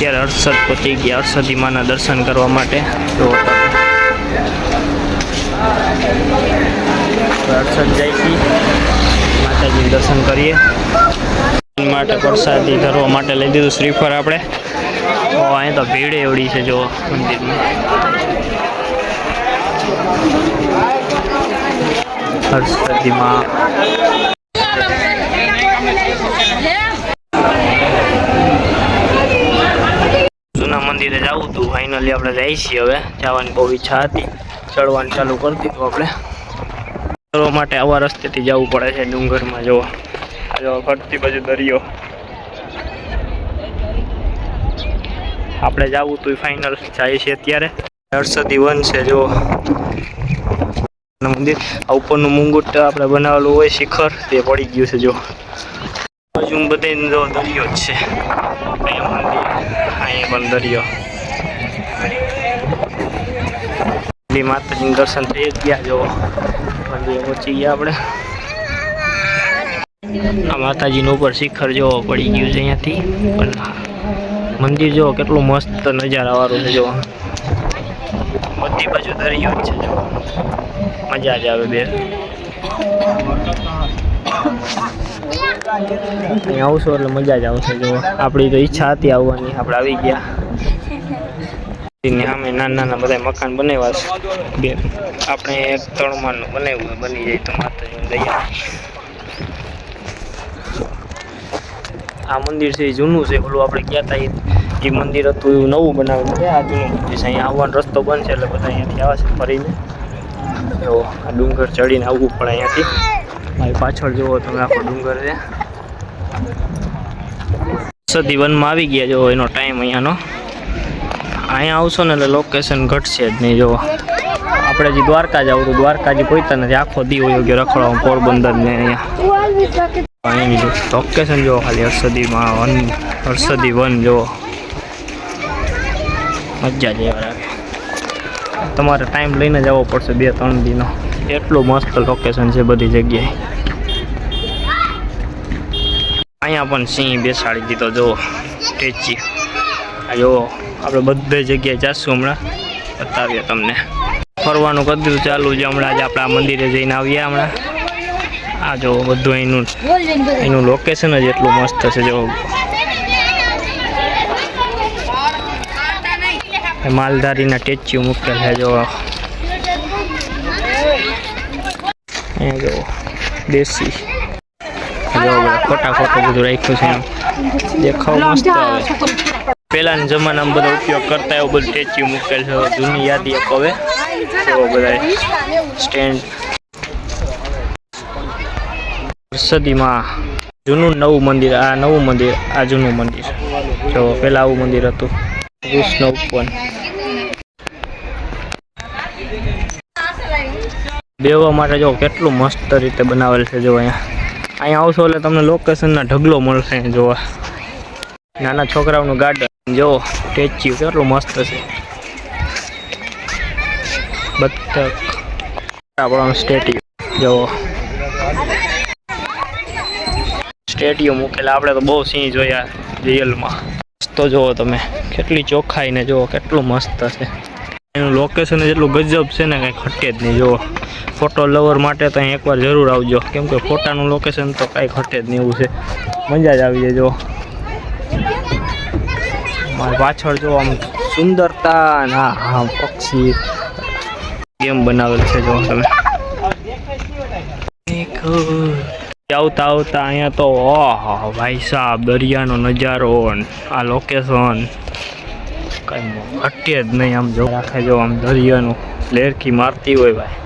અત્યારે હર્ષદ પહોંચી ગયા. માના દર્શન કરવા માટે. તો જાય છે. માતાજીનું દર્શન કરીએ. માટે પ્રસાદી ધરવા માટે લઈ દીધું શ્રીફળ આપણે. અહીં તો ભીડ એવડી છે જો મંદિરમાં. હર્ષદીમાં જૂના મંદિરે જવું હતું ફાઇનલી આપણે જઈએ છીએ હવે. જવાની બહુ ઈચ્છા હતી. ચડવાનું ચાલુ કરી દીધું આપણે. ચડવા માટે આવા રસ્તેથી જવું પડે છે ડુંગરમાં જો જો ફરતી બાજુ દરિયો. આપણે જવું તું ફાઇનલ જાય છે અત્યારે. હર્ષદી વન છે જો મંદિર. આ ઉપરનું મુંગુટ આપણે બનાવેલું હોય, શિખર, તે પડી ગયું છે જો બાજુ બધે દરિયો જ છે. અહીંયા મંદિર. અહીંયા પણ દરિયો. શ્રી માતાજીનું દર્શન થઈ ગયા જો પછી પહોંચી ગયા આપણે. આ માતાજીનું ઉપર શિખર જોવો પડી ગયું છે અહીંયાથી. પણ મંદિર જો કેટલું મસ્ત નજારા વાળું છે જો બધી બાજુ દરિયો છે જો મજા જ આવે બે. અહીં આવશો એટલે મજા જ આવશે જો આપણી તો ઈચ્છા હતી આવવાની, આપણે આવી ગયા. સામે નાના નાના બધા મકાન બનાવ્યા છે. બે, આપણે ત્રણ માળનું બનાવ્યું બની જાય તો માતાજી દયા આ મંદિર છે, એ જૂનું છે પેલું આપણે ગયા હતા એ- મંદિર હતું, એવું નવું બનાવેલું છે આ જૂનું મંદિર છે, અહીંયા આવવાનો રસ્તો બંધ છે, એટલે બધા અહીંયાથી આવે છે ફરીને. એવો આ ડુંગર ચડીને આવવું પડે અહીંયાથી. મારી પાછળ જુઓ તમે, આખો ડુંગર છે. સદી વનમાં આવી ગયા, જો, એનો ટાઈમ અહીંયાનો. અહીંયા આવશો ને એટલે લોકેશન ઘટશે જ નહીં જો આપણે જે દ્વારકા જાવ તો દ્વારકા જે પહોંચતા નથી. આખો દી હોય કે રખડવા પોરબંદર ને અહીંયા. અહીંની લોકેશન જોવો ખાલી. હર્ષદીમાં વન હર્ષદી વન જુઓ મજા જ તમારે ટાઈમ લઈને જવો પડશે બે, ત્રણ દિનો. એટલું મસ્ત લોકેશન છે બધી જગ્યાએ. અહીંયા પણ સિંહ બેસાડી દીધો જુઓ ટેચી જુઓ આપણે બધે જગ્યાએ જઈશું હમણાં. બતાવીએ તમને. ફરવાનું કરી ચાલુ છે. હમણાં જ આપણે આ મંદિરે જઈને આવ્યા હમણાં. આ જો બધું એનું એનું લોકેશન જ એટલું મસ્ત છે. જો. માલધારીના ટેચ્યુ મૂકેલ છે, જો. જો, દેશી. જો ખોટા ખોટું બધું રાખ્યું છે. દેખાવ મસ્ત આવે. પહેલાના જમાનામાં બધો ઉપયોગ કરતા એવું બધું ટેચ્યુ મૂકેલ છે જૂની યાદી એક હવે. એવો બધા સ્ટેન્ડ. સદીમાં જૂનું નવું મંદિર, આ નવું મંદિર, આ જૂનું મંદિર. જો પહેલાં આવું મંદિર હતું. કૃષ્ણ ઉપવન. બેવા માટે જો કેટલું મસ્ત રીતે બનાવેલ છે જો અહીંયા. અહીંયા આવશો એટલે તમને લોકેશનના ઢગલો મળશે જોવા. નાના છોકરાઓનું ગાર્ડન જો, સ્ટેચ્યુ કેટલું મસ્ત છે. બતક. આપણો સ્ટેચ્યુ. જો. સ્ટેચ્યુ મૂકેલા, આપણે તો બહુ સિંહ જોયા રિયલમાં. તો જુઓ તમે. કેટલી ચોખ્ખાઈ ને જુઓ, કેટલું મસ્ત છે. એનું લોકેશન જેટલું ગજબ છે ને કંઈ ઘટે જ નહીં, જુઓ. ફોટો લવર માટે તો અહીં એકવાર જરૂર આવજો. કેમ કે ફોટાનું લોકેશન તો કાંઈ ઘટે જ નહીં એવું છે. મજા જ આવી જાય જો મારી પાછળ જો આમ સુંદરતા હા હા પક્ષી ગેમ બનાવેલ છે જો તમે. આવતા આવતા અહીંયા તો, ઓહ, ભાઈ સાહેબ દરિયાનો નજારો આ લોકેશન કઈ ઘટે જ નહીં આમ જો રાખે જો આમ દરિયાનું લેરકી મારતી હોય ભાઈ.